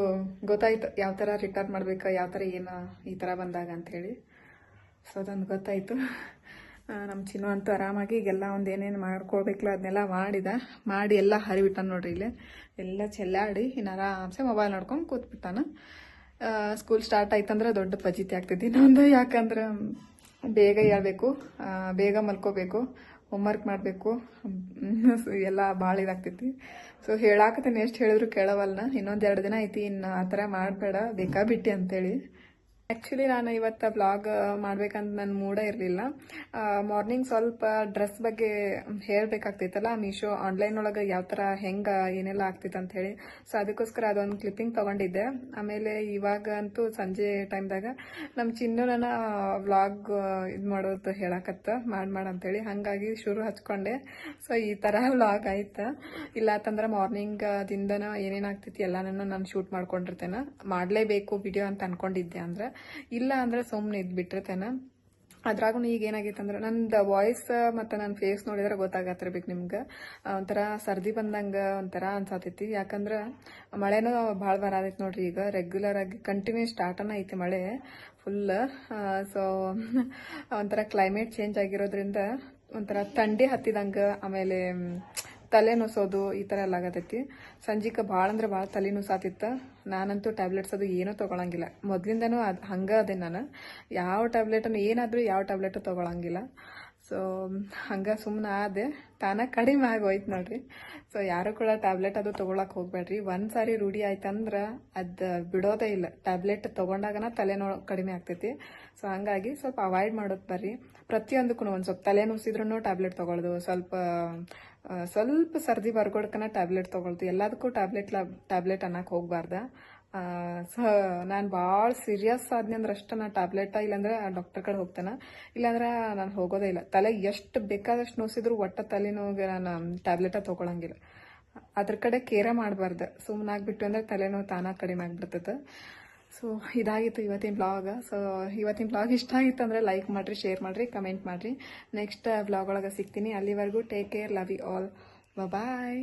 ಗೊತ್ತಾಯ್ತು ಯಾವ ಥರ ರಿಟರ್ನ್ ಮಾಡ್ಬೇಕು, ಯಾವ ಥರ ಏನು ಈ ಥರ ಬಂದಾಗ ಅಂಥೇಳಿ ಸೊ ಅದೊಂದು ಗೊತ್ತಾಯಿತು. ನಮ್ಮ ಚಿನ್ನು ಅಂತೂ ಆರಾಮಾಗಿ ಈಗೆಲ್ಲ ಒಂದು ಏನೇನು ಮಾಡ್ಕೊಳ್ಬೇಕಲ್ಲ ಅದನ್ನೆಲ್ಲ ಮಾಡಿದ. ಮಾಡಿ ಎಲ್ಲ ಹರಿಬಿಟ್ಟಾನ ನೋಡ್ರಿ ಇಲ್ಲಿ. ಎಲ್ಲ ಚೆಲ್ಲಾಡಿ ಇನ್ನು ಆರಾಮ್ಸೆ ಮೊಬೈಲ್ ನೋಡ್ಕೊಂಡು ಕೂತ್ಬಿಟ್ಟಾನ. ಸ್ಕೂಲ್ ಸ್ಟಾರ್ಟ್ ಆಯ್ತಂದ್ರೆ ದೊಡ್ಡ ಪಜಿತಿ ಆಗ್ತೈತಿ ಇನ್ನೊಂದು. ಯಾಕಂದ್ರೆ ಬೇಗ ಹೇಳ್ಬೇಕು ಬೇಗ ಮಲ್ಕೋಬೇಕು ಹೋಮ್ವರ್ಕ್ ಮಾಡಬೇಕು ಎಲ್ಲ ಭಾಳ ಇದಾಗ್ತೈತಿ. ಸೊ ಹೇಳಾಕತ್ತೀನಿ, ಎಷ್ಟು ಹೇಳಿದ್ರು ಕೇಳವಲ್ಲ ಇನ್ನೊಂದು ಎರಡು ದಿನ ಐತಿ, ಇನ್ನು ಆ ಥರ ಮಾಡಬೇಡ ಬೇಕಾಬಿಟ್ಟಿ ಅಂತೇಳಿ. ಆ್ಯಕ್ಚುಲಿ ನಾನು ಇವತ್ತು ಬ್ಲಾಗ್ ಮಾಡ್ಬೇಕಂತ ನನ್ನ ಮೂಡ ಇರಲಿಲ್ಲ. ಮಾರ್ನಿಂಗ್ ಸ್ವಲ್ಪ ಡ್ರೆಸ್ ಬಗ್ಗೆ ಹೇಳಬೇಕಾಗ್ತೈತಲ್ಲ ಮೀಶೋ ಆನ್ಲೈನ್ ಒಳಗೆ ಯಾವ ಥರ ಹೆಂಗೆ, ಏನೆಲ್ಲ ಆಗ್ತಿತ್ತು ಅಂತ ಹೇಳಿ. ಸೊ ಅದಕ್ಕೋಸ್ಕರ ಅದೊಂದು ಕ್ಲಿಪ್ಪಿಂಗ್ ತೊಗೊಂಡಿದ್ದೆ. ಆಮೇಲೆ ಇವಾಗ ಅಂತೂ ಸಂಜೆ ಟೈಮ್ದಾಗ ನಮ್ಮ ಚಿನ್ನನ ವ್ಲಾಗ್ ಇದು ಮಾಡೋದು ಹೇಳಕತ್ತ, ಮಾಡಿ ಮಾಡಿ ಅಂತೇಳಿ ಹಾಗಾಗಿ ಶುರು ಹಚ್ಕೊಂಡೆ. ಸೊ ಈ ಥರ ವ್ಲಾಗ್ ಆಯ್ತು. ಇಲ್ಲ ಅಂತಂದ್ರೆ ಮಾರ್ನಿಂಗ್ ದಿಂದನ ಏನೇನು ಆಗ್ತೈತಿ ಎಲ್ಲಾನು ನಾನು ಶೂಟ್ ಮಾಡ್ಕೊಂಡಿರ್ತೇನೆ. ಮಾಡಲೇಬೇಕು ವಿಡಿಯೋ ಅಂತ ಅನ್ಕೊಂಡಿದ್ದೆ ಅಂದ್ರೆ ಇಲ್ಲ ಅಂದ್ರೆ ಸುಮ್ಮನೆ ಇದ್ಬಿಟ್ಟಿರ್ತೇನೆ ಅದ್ರಾಗೂ ಈಗ ಏನಾಗೈತೆ ಅಂದ್ರೆ ನಂದು ವಾಯ್ಸ್ ಮತ್ತು ನನ್ನ ಫೇಸ್ ನೋಡಿದ್ರೆ ಗೊತ್ತಾಗತ್ತಿರ್ಬೇಕು ನಿಮ್ಗೆ. ಒಂಥರ ಸರ್ದಿ ಬಂದಂಗೆ ಒಂಥರ ಅನ್ಸತೈತಿ. ಯಾಕಂದ್ರೆ ಮಳೆನೂ ಭಾಳ ಬರತೈತಿ ನೋಡ್ರಿ ಈಗ. ರೆಗ್ಯುಲರ್ ಆಗಿ ಕಂಟಿನ್ಯೂ ಸ್ಟಾರ್ಟನ ಐತಿ ಮಳೆ. ಫುಲ್ ಸೊ ಒಂಥರ ಕ್ಲೈಮೇಟ್ ಚೇಂಜ್ ಆಗಿರೋದ್ರಿಂದ ಒಂಥರ ಥಂಡಿ ಹತ್ತಿದಂಗೆ ಆಮೇಲೆ ತಲೆ ನುಸೋದು ಈ ಥರ ಎಲ್ಲ ಆಗತೈತಿ. ಸಂಜೆಗೆ ಭಾಳ ಅಂದ್ರೆ ಭಾಳ ತಲೆ ನುಸಾತಿತ್ತು ನಾನಂತೂ ಟ್ಯಾಬ್ಲೆಟ್ಸ್ ಅದು ಏನೂ ತೊಗೊಳಂಗಿಲ್ಲ. ಮೊದಲಿಂದನೂ ಅದು ಹಂಗೆ ಅದೇ ನಾನು. ಯಾವ ಟ್ಯಾಬ್ಲೆಟನ್ನು ಏನಾದರೂ ಯಾವ ಟ್ಯಾಬ್ಲೆಟು ತೊಗೊಳಂಗಿಲ್ಲ. ಸೊ ಹಂಗೆ ಸುಮ್ಮನೆ ಆದೆ. ತಾನ ಕಡಿಮೆ ಆಗೋಯ್ತು ನೋಡ್ರಿ. ಸೊ ಯಾರು ಕೂಡ ಟ್ಯಾಬ್ಲೆಟ್ ಅದು ತೊಗೊಳಕ್ಕೆ ಹೋಗ್ಬೇಡ್ರಿ. ಒಂದು ಸಾರಿ ರೂಢಿ ಆಯ್ತಂದ್ರೆ ಅದು ಬಿಡೋದೇ ಇಲ್ಲ. ಟ್ಯಾಬ್ಲೆಟ್ ತೊಗೊಂಡಾಗನ ತಲೆನೋ ಕಡಿಮೆ ಆಗ್ತೈತಿ. ಸೊ ಹಂಗಾಗಿ ಸ್ವಲ್ಪ ಅವಾಯ್ಡ್ ಮಾಡೋದು ಬರ್ರಿ. ಪ್ರತಿಯೊಂದಕ್ಕೂ ಒಂದು ಸ್ವಲ್ಪ ತಲೆ ನುಸಿದ್ರೂ ಟ್ಯಾಬ್ಲೆಟ್ ತೊಗೊಳ್ಳೋದು. ಸ್ವಲ್ಪ ಸ್ವಲ್ಪ ಸರ್ದಿ ಬರ್ಕೊಡ್ಕನ ಟ್ಯಾಬ್ಲೆಟ್ ತೊಗೊಳ್ತು. ಎಲ್ಲದಕ್ಕೂ ಟ್ಯಾಬ್ಲೆಟ್ ಟ್ಯಾಬ್ಲೆಟ್ ಅನ್ನಕ್ಕೆ ಹೋಗ್ಬಾರ್ದ. ಸೊ, ನಾನು ಭಾಳ ಸೀರಿಯಸ್ ಆದ್ನಿ ಅಂದ್ರೆ ಅಷ್ಟು ನಾನು ಟ್ಯಾಬ್ಲೆಟ್ ಇಲ್ಲಾಂದ್ರೆ ಡಾಕ್ಟರ್ ಕಡೆ ಹೋಗ್ತಾನೆ. ಇಲ್ಲಾಂದ್ರೆ ನಾನು ಹೋಗೋದೇ ಇಲ್ಲ. ತಲೆ ಎಷ್ಟು ಬೇಕಾದಷ್ಟು ನೋಸಿದ್ರು ಒಟ್ಟ ತಲೆನೋವಿಗೆ ನಾನು ಟ್ಯಾಬ್ಲೆಟ ತೊಗೊಳಂಗಿಲ್ಲ. ಅದ್ರ ಕಡೆ ಕೇರ ಮಾಡಬಾರ್ದು. ಸುಮ್ಮನಾಗ್ಬಿಟ್ಟು ಅಂದ್ರೆ ತಲೆನೋವು ತಾನಾಗಿ ಕಡಿಮೆ ಆಗ್ಬಿಡ್ತದೆ. ಸೊ ಇದಾಗಿತ್ತು ಇವತ್ತಿನ ಬ್ಲಾಗ್ ಸೊ ಇವತ್ತಿನ ಬ್ಲಾಗ್ ಇಷ್ಟ ಆಗಿತ್ತು ಅಂದರೆ ಲೈಕ್ ಮಾಡಿರಿ ಶೇರ್ ಮಾಡಿರಿ ಕಮೆಂಟ್ ಮಾಡಿರಿ. ನೆಕ್ಸ್ಟ್ ಬ್ಲಾಗ್ ಒಳಗೆ ಸಿಗ್ತೀನಿ. ಅಲ್ಲಿವರೆಗೂ take care love you all bye